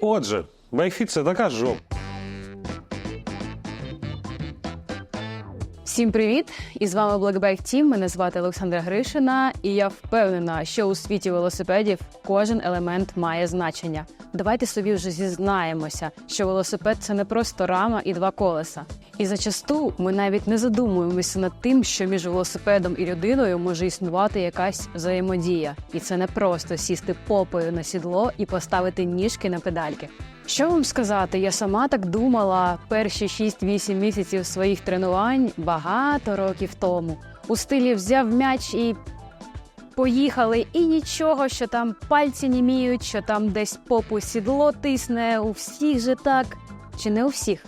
Отже, байкфіт це така жопа. Всім привіт! І з вами Blackbike Team. Мене звати Олександра Гришина, і я впевнена, що у світі велосипедів кожен елемент має значення. Давайте собі вже зізнаємося, що велосипед це не просто рама і два колеса. І зачасту ми навіть не задумуємося над тим, що між велосипедом і людиною може існувати якась взаємодія, і це не просто сісти попою на сідло і поставити ніжки на педальки. Що вам сказати? Я сама так думала перші 6-8 місяців своїх тренувань багато років тому. У стилі взяв м'яч і поїхали, і нічого, що там пальці німіють, що там десь попу сідло тисне. У всіх же так чи не у всіх?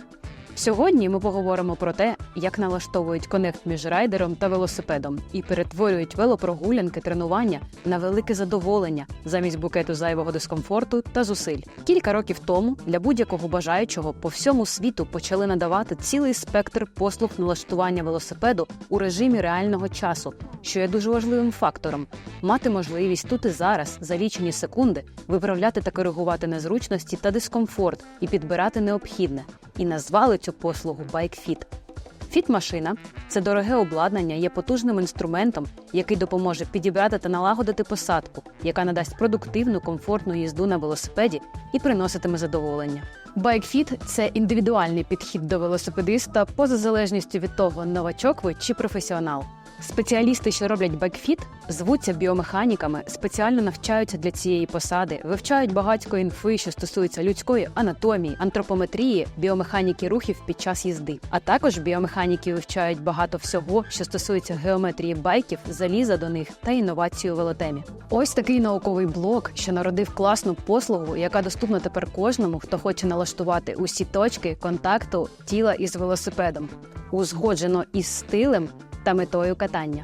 Сьогодні ми поговоримо про те, як налаштовують конект між райдером та велосипедом і перетворюють велопрогулянки тренування на велике задоволення замість букету зайвого дискомфорту та зусиль. Кілька років тому для будь-якого бажаючого по всьому світу почали надавати цілий спектр послуг налаштування велосипеду у режимі реального часу, що є дуже важливим фактором мати можливість тут і зараз за лічені секунди виправляти та коригувати незручності та дискомфорт і підбирати необхідне. І назвали цю послугу BikeFit. Фіт-машина це дороге обладнання, є потужним інструментом, який допоможе підібрати та налагодити посадку, яка надасть продуктивну, комфортну їзду на велосипеді і приноситиме задоволення. BikeFit – це індивідуальний підхід до велосипедиста поза залежністю від того, новачок ви чи професіонал. Спеціалісти, що роблять байкфіт, звуться біомеханіками, спеціально навчаються для цієї посади, вивчають багатько інфи, що стосується людської анатомії, антропометрії, біомеханіки рухів під час їзди. А також біомеханіки вивчають багато всього, що стосується геометрії байків, заліза до них та інновації у велотемі. Ось такий науковий блок, що народив класну послугу, яка доступна тепер кожному, хто хоче налаштувати усі точки контакту тіла із велосипедом, узгоджено із стилем та метою катання.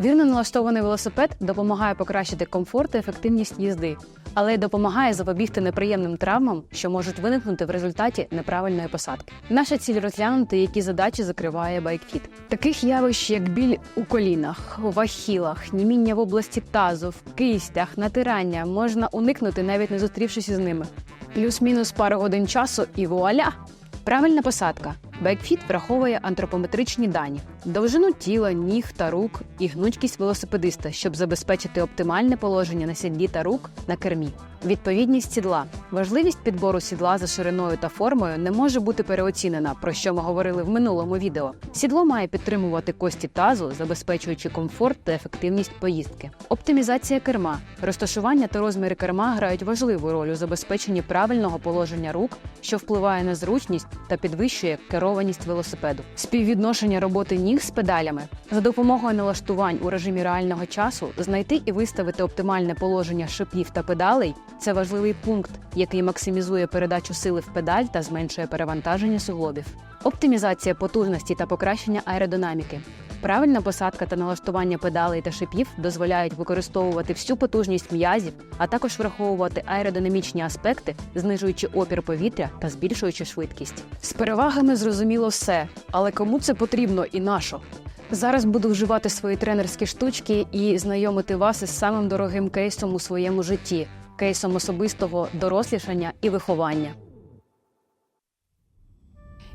Вірно налаштований велосипед допомагає покращити комфорт та ефективність їзди, але й допомагає запобігти неприємним травмам, що можуть виникнути в результаті неправильної посадки. Наша ціль розглянути, які задачі закриває байкфіт. Таких явищ, як біль у колінах, в ахілах, німіння в області тазу, в кистях, натирання, можна уникнути, навіть не зустрівшись із ними. Плюс-мінус пару годин часу і вуаля! Правильна посадка. Байкфіт враховує антропометричні дані, довжину тіла, ніг та рук і гнучкість велосипедиста, щоб забезпечити оптимальне положення на сідлі та рук на кермі. Відповідність сідла. Важливість підбору сідла за шириною та формою не може бути переоцінена, про що ми говорили в минулому відео. Сідло має підтримувати кості тазу, забезпечуючи комфорт та ефективність поїздки. Оптимізація керма. Розташування та розміри керма грають важливу роль у забезпеченні правильного положення рук, що впливає на зручність та підвищує керованість велосипеду. Співвідношення роботи ніг з педалями за допомогою налаштувань у режимі реального часу знайти і виставити оптимальне положення шипів та педалей це важливий пункт, який максимізує передачу сили в педаль та зменшує перевантаження суглобів. Оптимізація потужності та покращення аеродинаміки. Правильна посадка та налаштування педалей та шипів дозволяють використовувати всю потужність м'язів, а також враховувати аеродинамічні аспекти, знижуючи опір повітря та збільшуючи швидкість. З перевагами зрозуміло все, але кому це потрібно і нащо? Зараз буду вживати свої тренерські штучки і знайомити вас із самим дорогим кейсом у своєму житті кейсом особистого дорослішання і виховання.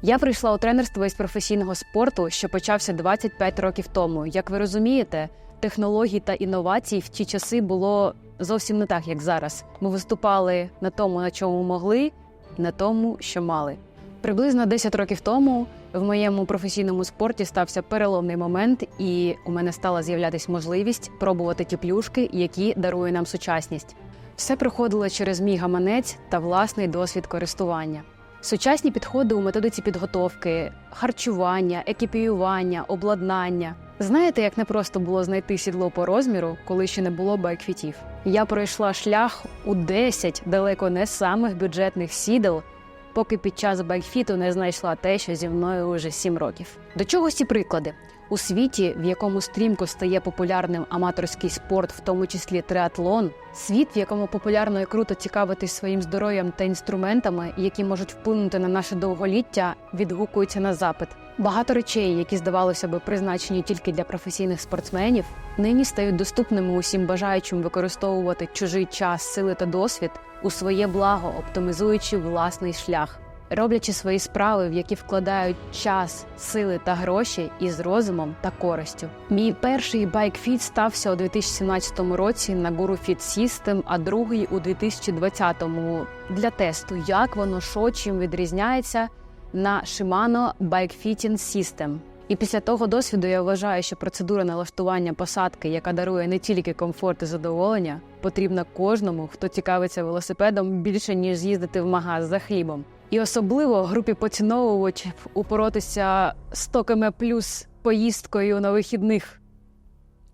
Я прийшла у тренерство із професійного спорту, що почався 25 років тому. Як ви розумієте, технологій та інновацій в ті часи було зовсім не так, як зараз. Ми виступали на тому, на чому могли, на тому, що мали. Приблизно 10 років тому в моєму професійному спорті стався переломний момент, і у мене стала з'являтися можливість пробувати ті плюшки, які дарує нам сучасність. Все проходило через мій гаманець та власний досвід користування. Сучасні підходи у методиці підготовки, харчування, екіпіювання, обладнання. Знаєте, як непросто було знайти сідло по розміру, коли ще не було байкфітів? Я пройшла шлях у 10 далеко не самих бюджетних сідел, поки під час байкфіту не знайшла те, що зі мною уже 7 років. До чого ці приклади? У світі, в якому стрімко стає популярним аматорський спорт, в тому числі триатлон, світ, в якому популярно і круто цікавитись своїм здоров'ям та інструментами, які можуть вплинути на наше довголіття, відгукується на запит. Багато речей, які здавалося би призначені тільки для професійних спортсменів, нині стають доступними усім бажаючим використовувати чужий час, сили та досвід у своє благо, оптимізуючи власний шлях роблячи свої справи, в які вкладають час, сили та гроші із розумом та користю. Мій перший байкфіт стався у 2017 році на Guru Fit System, а другий у 2020-му для тесту, як воно що чим відрізняється на Shimano Bike Fitting System. І після того досвіду я вважаю, що процедура налаштування посадки, яка дарує не тільки комфорт і задоволення, потрібна кожному, хто цікавиться велосипедом більше ніж з'їздити в магаз за хлібом. І особливо групі поціновувачів упоротися 100 км плюс поїздкою на вихідних.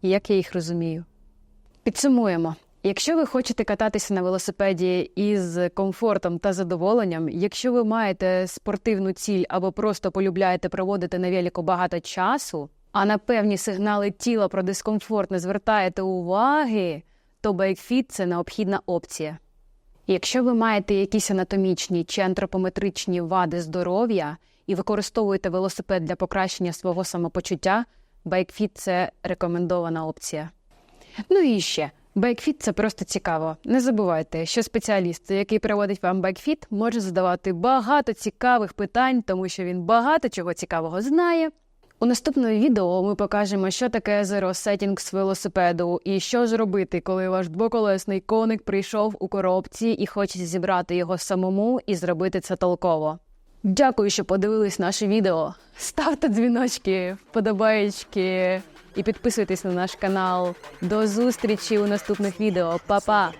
Як я їх розумію. Підсумуємо. Якщо ви хочете кататися на велосипеді із комфортом та задоволенням, якщо ви маєте спортивну ціль або просто полюбляєте проводити на велику багато часу, а на певні сигнали тіла про дискомфорт не звертаєте уваги, то байкфіт це необхідна опція. Якщо ви маєте якісь анатомічні чи антропометричні вади здоров'я і використовуєте велосипед для покращення свого самопочуття, байкфіт це рекомендована опція. Ну і ще. Байкфіт це просто цікаво. Не забувайте, що спеціаліст, який проводить вам байкфіт, може задавати багато цікавих питань, тому що він багато чого цікавого знає. У наступному відео ми покажемо, що таке Zero Settings велосипеду і що ж робити, коли ваш двоколесний коник прийшов у коробці і хоче зібрати його самому і зробити це толково. Дякую, що подивились наше відео. Ставте дзвіночки, вподобаєчки і підписуйтесь на наш канал. До зустрічі у наступних відео. Па-па!